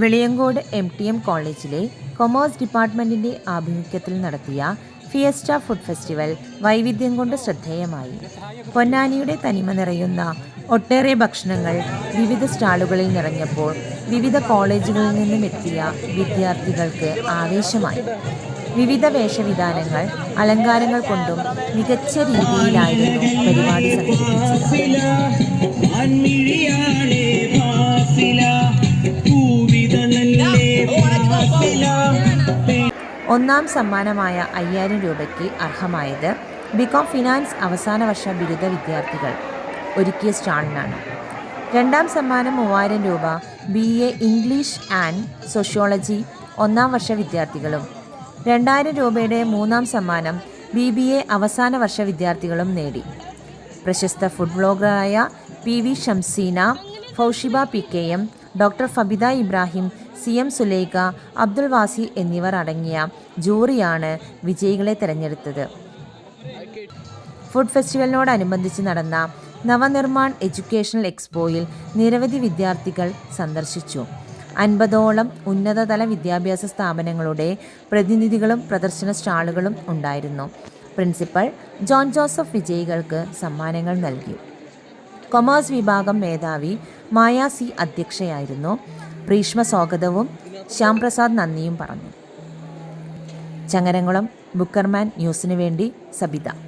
Veliyankode M T M കോളേജിലെ commerce ഡിപ്പാർട്ട്മെന്റിന്റെ ആഭിമുഖ്യത്തിൽ നടത്തിയ ഫിയസ്റ്റ ഫുഡ് ഫെസ്റ്റിവൽ വൈവിധ്യം കൊണ്ട് ശ്രദ്ധേയമായി. പൊന്നാനിയുടെ തനിമ നിറയുന്ന ഒട്ടേറെ ഭക്ഷണങ്ങൾ വിവിധ സ്റ്റാളുകളിൽ നിറഞ്ഞപ്പോൾ വിവിധ കോളേജുകളിൽ നിന്നും എത്തിയ വിദ്യാർത്ഥികൾക്ക് ആവേശമായി. വിവിധ വേഷവിധാനങ്ങൾ അലങ്കാരങ്ങൾ കൊണ്ടും മികച്ച രീതിയിലായിരുന്നു പരിപാടി സംഘടിപ്പിച്ചത്. ഒന്നാം സമ്മാനമായ അയ്യായിരം രൂപയ്ക്ക് അർഹമായത് ബികോം ഫിനാൻസ് അവസാന വർഷ ബിരുദ വിദ്യാർത്ഥികൾ ഒരുക്കിയ സ്റ്റാളിനാണ്. രണ്ടാം സമ്മാനം മൂവായിരം രൂപ B A English and sociology ഒന്നാം വർഷ വിദ്യാർത്ഥികളും. രണ്ടായിരം രൂപയുടെ മൂന്നാം സമ്മാനം ബി ബി എ അവസാന വർഷ വിദ്യാർത്ഥികളും നേടി. പ്രശസ്ത food ബ്ലോഗറായ P V Shamseena Faushiba P K M doctor Fabitha Ibrahim C M Sulaikha Abdul Vasi എന്നിവർ അടങ്ങിയ ജൂറിയാണ് വിജയികളെ തെരഞ്ഞെടുത്തത്. ഫുഡ് ഫെസ്റ്റിവലിനോടനുബന്ധിച്ച് നടന്ന നവനിർമ്മാൺ എഡ്യൂക്കേഷണൽ എക്സ്പോയിൽ നിരവധി വിദ്യാർത്ഥികൾ സന്ദർശിച്ചു. അൻപതോളം ഉന്നതതല വിദ്യാഭ്യാസ സ്ഥാപനങ്ങളുടെ പ്രതിനിധികളും പ്രദർശന സ്റ്റാളുകളും ഉണ്ടായിരുന്നു. പ്രിൻസിപ്പൽ ജോൺ ജോസഫ് വിജയികൾക്ക് സമ്മാനങ്ങൾ നൽകി. കൊമേഴ്സ് വിഭാഗം മേധാവി മായ സി അധ്യക്ഷയായിരുന്നു. പ്രീഷ്മ സ്വാഗതവും ശ്യാംപ്രസാദ് നന്ദിയും പറഞ്ഞു. ചങ്ങരംകുളം ബുക്കർമാൻ ന്യൂസിനു വേണ്ടി സബിത.